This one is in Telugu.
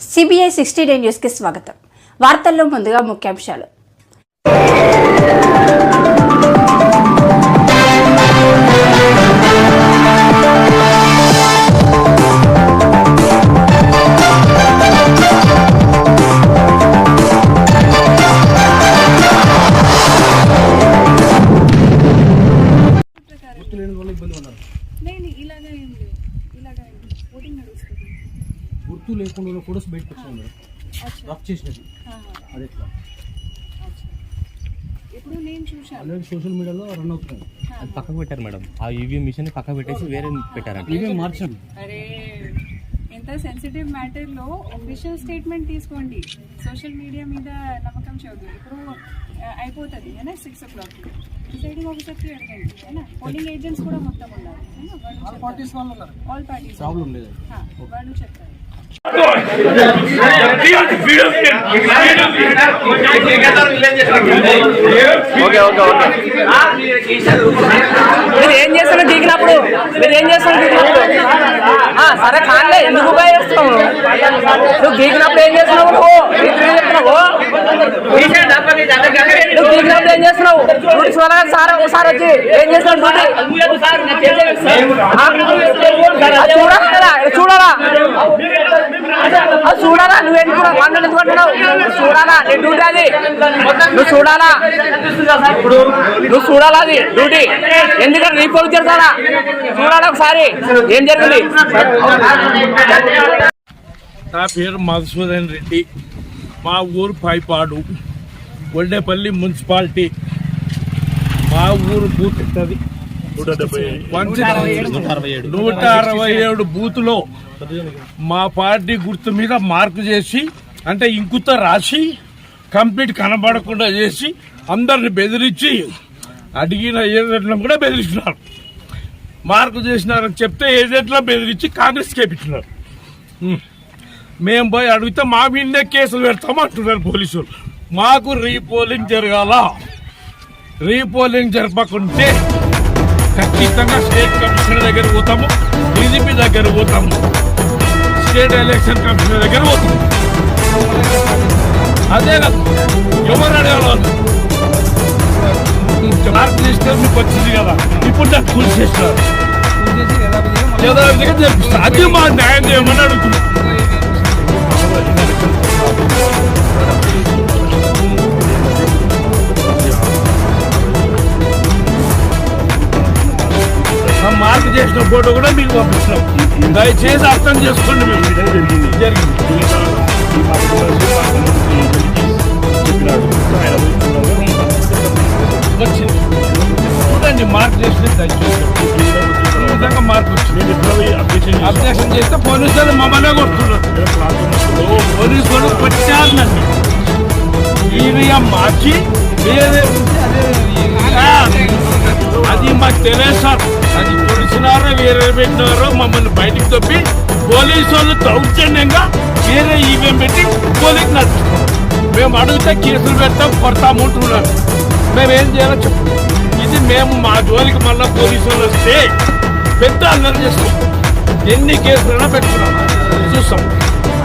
సిబిఐ సిక్స్టీ డే న్యూస్కి స్వాగతం. వార్తల్లో ముందుగా ముఖ్యాంశాలు. నేను ఇలాగా ఏం ఇలాగా ఓటింగ్ నడుస్తుంది. గుర్తు లేకుండా ఫొటోస్ బయటకు వచ్చాయి మేడం. అచ్చా. రఫ్ చేసినది. అది ఎట్లా? అచ్చా. ఇప్పుడు నేను చూశాను. ఆల్రెడీ సోషల్ మీడియాలో రన్ అవుతున్నాయి. అది పక్కకు పెట్టారు మేడం. ఆ ఈవీఎం మిషన్ పక్కకు పెట్టేసి వేరే పెట్టారంట. ఇవే మార్చండి అరే ఎంత సెన్సిటివ్ మ్యాటర్లో ఒఫిషియల్ స్టేట్మెంట్ తీసుకోండి. సోషల్ మీడియా మీద నమ్మకం చూడదు ఇప్పుడు అయిపోతుంది ఏనా? సిక్స్ ఓ క్లాక్ డిసైడింగ్ ఆఫీసర్కి అడగండి ఏనా? పోలింగ్ ఏజెంట్స్ కూడా మొత్తం ఉన్నారు? వాళ్ళు పార్టీస్ వాళ్ళు ఉన్నారు. ఆల్ పార్టీస్ ప్రాబ్లం లేదు. వాళ్ళు చెప్తారు. మీరు ఏం చేస్తారో దిగినప్పుడు మీరు ఏం చేస్తారో దిగినప్పుడు ఆ, సరే కాదులే ఎందుకు ఉపయోగిస్తావు నువ్వు దిగినప్పుడు ఏం చేస్తున్నావు నువ్వు నీకు ఏం చెప్తున్నావు నువ్వు దిగినప్పుడు ఏం చేస్తున్నావు డ్యూటీ చూడాలి సార్ ఒకసారి వచ్చి ఏం చేస్తున్నావు డ్యూటీ ఆ? అది చూడాలా చూడాలా అది చూడాలా నువ్వు ఎందుకు వంటలు ఎందుకు అంటున్నావు? నువ్వు చూడాలా? నీ డ్యూటీ అది. నువ్వు చూడాలా? నువ్వు చూడాలా అది? డ్యూటీ. ఎందుకంటే చేస్తారా చూడాలి ఒకసారి? ఏం జరిగింది? నా పేరు మధుసూదన్ రెడ్డి. మా ఊరు పైపాడు వడ్డేపల్లి మున్సిపాలిటీ. మా ఊరు బూత్ ఉంటుంది నూట అరవై ఏడు. బూత్లో మా పార్టీ గుర్తు మీద మార్కు చేసి అంటే ఇంకుతో రాసి కంప్లీట్ కనబడకుండా చేసి అందరిని బెదిరించి అడిగిన ఏజెంట్లను కూడా బెదిరించినారు మార్కు చేసినారని చెప్తే ఏజెంట్లను బెదిరించి కాంగ్రెస్ కేపించినారు. మేము పోయి అడిగితే మా మీదే కేసులు పెడతాం అంటున్నారు పోలీసులు. మాకు రీపోలింగ్ జరగాల. రీపోలింగ్ జరపకుంటే ఖచ్చితంగా స్టేట్ కమిషనర్ దగ్గర పోతాము డీజీపీ దగ్గర పోతాము స్టేట్ ఎలక్షన్ కమిషనర్ దగ్గర పోతాము. అదే కదా ఎవరు అడగాలి వాళ్ళు? మార్క్ మీకు వచ్చింది కదా ఇప్పుడు నాకు కూల్ చేసినారు యథావిధిగా జరిపిస్తారు అది మా న్యాయం చేయమని అడుగుతున్నాం. చేసిన ఫోటో కూడా మీకు పంపిస్తున్నాం దయచేసి అర్థం చేసుకోండి మేము జరిగింది చూడండి మార్క్ చేసిన దయచేసి. ఈ మార్క్ వచ్చింది. అబ్జెక్షన్ చేస్తే పోలీసులు మమ్మల్నే కొడుతున్నారు. పోలీసులు కొట్టారు నన్ను. ఈవీఎం మార్చి వేరే అది మాకు తెలియదు సార్. అది పొడిచినారో వేరే పెట్టినారో మమ్మల్ని బయటికి తప్పి పోలీసు వాళ్ళు దౌర్జన్యంగా వేరే ఈవీఎం పెట్టి పోలీసు నడిపిస్తున్నారు మేము అడిగితే కేసులు పెడతాం కొడతాము అంటున్నారు. మేము ఏం చేయాలో చెప్పు. ఇది మేము మా జోలికి మళ్ళీ పోలీసు వాళ్ళు వస్తే పెద్ద అల్లరి చేస్తాం. ఎన్ని కేసులైనా పెట్టుకున్నాం. చూస్తాం.